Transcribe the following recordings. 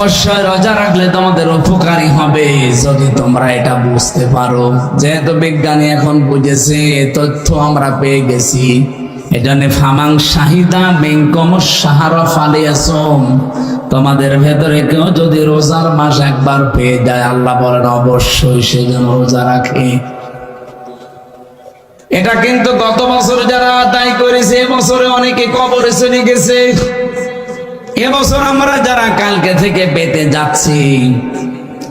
অবশ্যই রোজা রাখলে তোমাদের হবে, যদি তোমরা এটা বুঝতে পারো। যেহেতু বিজ্ঞানী এখন বুঝেছে তথ্য আমরা পেয়ে গেছি। ফামাং বেঙ্কম ফালিয়াসম তোমাদের ভেতরে কেউ যদি রোজার মাস একবার পেয়ে যায়, আল্লাহ বলেন, অবশ্যই সে যেন রোজা রাখে। এটা কিন্তু গত বছর যারা আদায় করেছে এবছরে অনেকে কবরে চলে গেছে। এবছর আমরা যারা কালকে থেকে পেতে যাচ্ছি,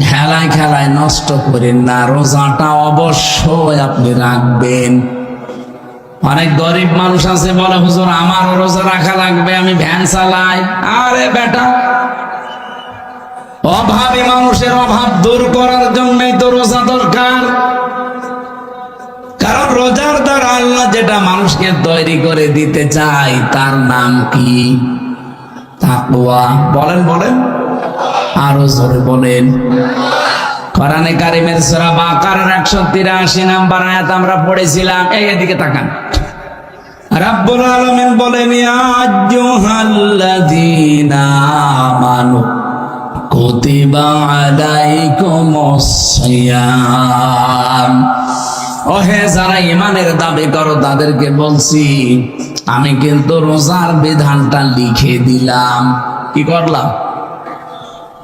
খেলায় খেলায় নষ্ট করেন না, রোজাটা অবশ্যই আপনি রাখবেন। অনেক গরিব মানুষ আছে, বলে, হুজুর, আমারও রোজা রাখা লাগবে, আমি ভ্যান চালাই। আরে বেটা, অভাবী মানুষের অভাব দূর করার জন্যই তো রোজা দরকার। কারণ রোজার দ্বারা আল্লাহ যেটা মানুষকে তৈরি করে দিতে চায়, তার নাম কি? তাকওয়া। বলেন বলেন। আরও জোরে বলেন। কোরআনে কারিমের সূরা বাকারার 183 নাম্বার আয়াত আমরা পড়েছিলাম। এই এদিকে তাকান। আলামিন বলেন, ইয়া আমানু, কুতিবা আলাইকুমুস সিয়াম। ওহে, যারা ইমানের দাবি করো, তাদেরকে বলছি আমি কিন্তু রোজার বিধানটা লিখে দিলাম। কি করলাম?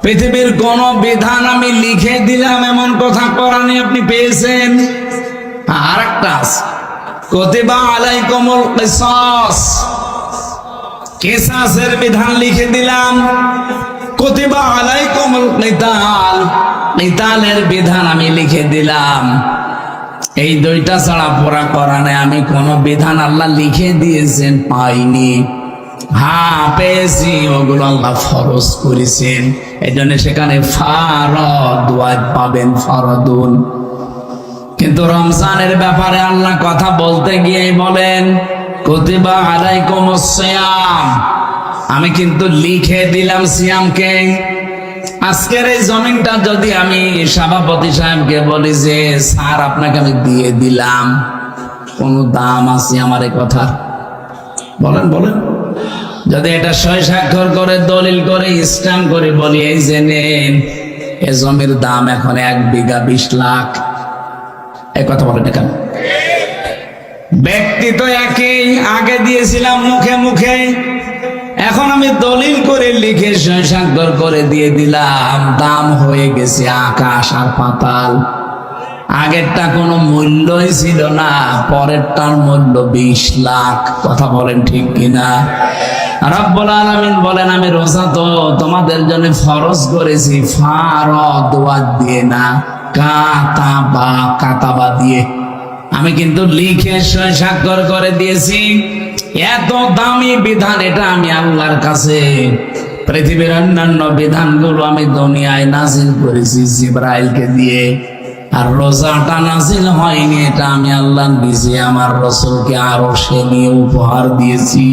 পৃথিবীর কোন বিধান আমি লিখে দিলাম, এমন কথা কোরআনে আপনি পেয়েছেন? আর একটা কতিবা আলাইকুমুল কিসাস। কিসাসের বিধান লিখে দিলাম। কতিবা আলাইকুমুল কিতাল। কিতালের বিধান আমি লিখে দিলাম। এই দুইটা ছাড়া পড়া করানে আমি কোন বিধান আল্লাহ লিখে দিয়েছেন পাইনি। হ্যাঁ পেয়েছি, ওগুলো আল্লাহ ফরজ করেছেন। এই জন্য সেখানে ফারদ পাবেন ফরদুন। কিন্তু রমজানের ব্যাপারে আল্লাহ কথা বলতে গিয়ে বলেন, কতিবা আলাইকুম সিয়াম। আমি কিন্তু লিখে দিলাম সিয়ামকে। আজকের এই জমিনটা যদি আমি সভাপতি সাহেবকে বলি যে, স্যার, আপনাকে আমি দিয়ে দিলাম। কোন দাম আছে আমার কথা? বলেন বলেন। যদি এটা সই স্বাক্ষর করে, দলিল করে, স্ট্যাম্প করে বলি, এই যে নেন, এ জমির দাম এখন এক বিঘা বিশ লাখ। এই কথা বলেন কেন? ব্যক্তি তো একই, আগে দিয়েছিলাম মুখে মুখে। এখন আমি দলিল করে লিখে স্বাক্ষর করে দিয়ে দিলাম, দাম হয়ে গেছে আকাশ আর পাতাল। আগেরটা কোনো মূল্যই ছিল না, পরেরটার মূল্য বিশ লাখ। কথা বলেন ঠিক কিনা? রব্বুল আলামিন বলেন, আমি রোজা তো তোমাদের জন্য ফরজ করেছি, ফারদ ওয়াদ দিয়ে না, কাতাবা কাতাবা দিয়ে। আমি কিন্তু লিখে স্বাক্ষর করে দিয়েছি। এত দামি বিধান, এটা আমি আল্লাহর কাছে। পৃথিবীর অন্যান্য বিধানগুলো আমি দুনিয়ায় নাজিল করেছি, জিব্রাইলকে দিয়ে। আর রোজাটা নাজিল হয়নি, এটা আমি আল্লাহ নিজে আমার রসুলকে আরও সে নিয়ে উপহার দিয়েছি।